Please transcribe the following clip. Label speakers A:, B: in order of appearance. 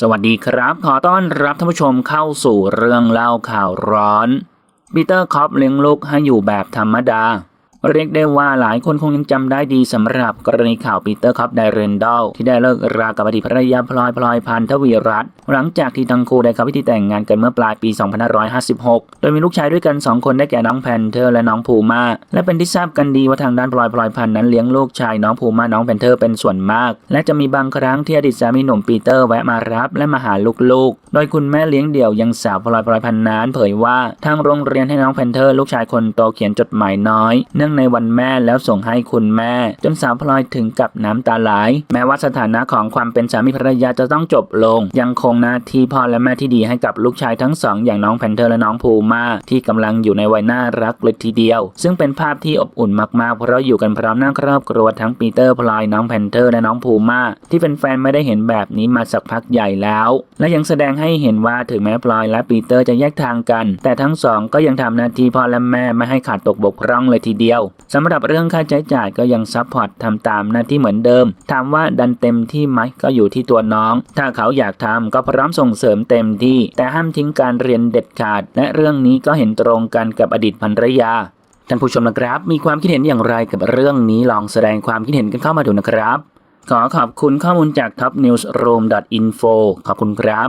A: สวัสดีครับ ขอต้อนรับท่านผู้ชมเข้าสู่เรื่องเล่าข่าวร้อนปีเตอร์คอปเลี้ยงลูกให้อยู่แบบธรรมดา เรียกได้ว่าหลายคนคงยังจำได้ดีสำหรับกรณีข่าวปีเตอร์คอปไดเรนดอลที่ได้เลิกรากับอดีตภรรยาพลอยพลอยพันธวีรัตน์หลังจากที่ทั้งคู่ได้เข้าพิธีแต่งงานกันเมื่อปลายปี 2556 โดยมีลูกชายด้วยกัน 2 คนได้แก่น้องแพนเทอร์และน้องพูม่าและเป็นที่ทราบกันดีว่าทางด้านพลอยพลอยพันธ์นั้นเลี้ยงลูกชายน้องพูม่าน้องแพนเทอร์เป็นส่วนมาก และจะมีบางครั้งที่อดีตสามีหนุ่มปีเตอร์แวะมารับและมาหาลูกๆ โดยคุณแม่เลี้ยงเดี่ยวยังสาวพลอยพลอยพันธ์นั้นเผยว่าทางโรงเรียนให้น้องแพนเทอร์ลูกชายคนโตเขียนจดหมายน้อย เนื่องในวันแม่แล้วส่งให้คุณแม่ จนสาวพลอยถึงกับน้ำตาไหล แม้ว่าสถานะของความเป็นสามีภรรยาจะต้องจบลง ยังคงหน้าที่พ่อและแม่ที่ดีให้กับลูกชายทั้งสองอย่างน้องแพนเทอร์และน้องภูมาที่กำลังอยู่ในวัยน่ารักเลยทีเดียว ซึ่งเป็นภาพที่อบอุ่นมากๆ เพราะอยู่กันพร้อมหน้าครอบครัวทั้งปีเตอร์พลอยน้องแพนเทอร์และน้องภูมาที่เป็นแฟนไม่ได้เห็นแบบนี้มาสักพักใหญ่แล้ว และยังแสดงให้เห็นว่าถึงแม้พลอยและปีเตอร์จะแยกทางกัน แต่ทั้งสองก็ยังทำหน้าที่พ่อและแม่ไม่ให้ขาดตกบกพร่องเลยทีเดียวสำหรับเรื่องค่าใช้จ่ายก็ยังซัพพอร์ตทำตามหน้าที่เหมือนเดิมถามว่าดันเต็มที่ไหมก็อยู่ที่ตัวน้อง ถ้าเขาอยากทำก็พร้อมส่งเสริมเต็มที่ แต่ห้ามทิ้งการเรียนเด็ดขาด และเรื่องนี้ก็เห็นตรงกันกับอดีตภรรยาท่านผู้ชมนะครับ มีความคิดเห็นอย่างไรกับเรื่องนี้ลองแสดงความคิดเห็นกันเข้ามาดูนะครับ ขอขอบคุณข้อมูลจาก topnewsroom.info ขอบคุณครับ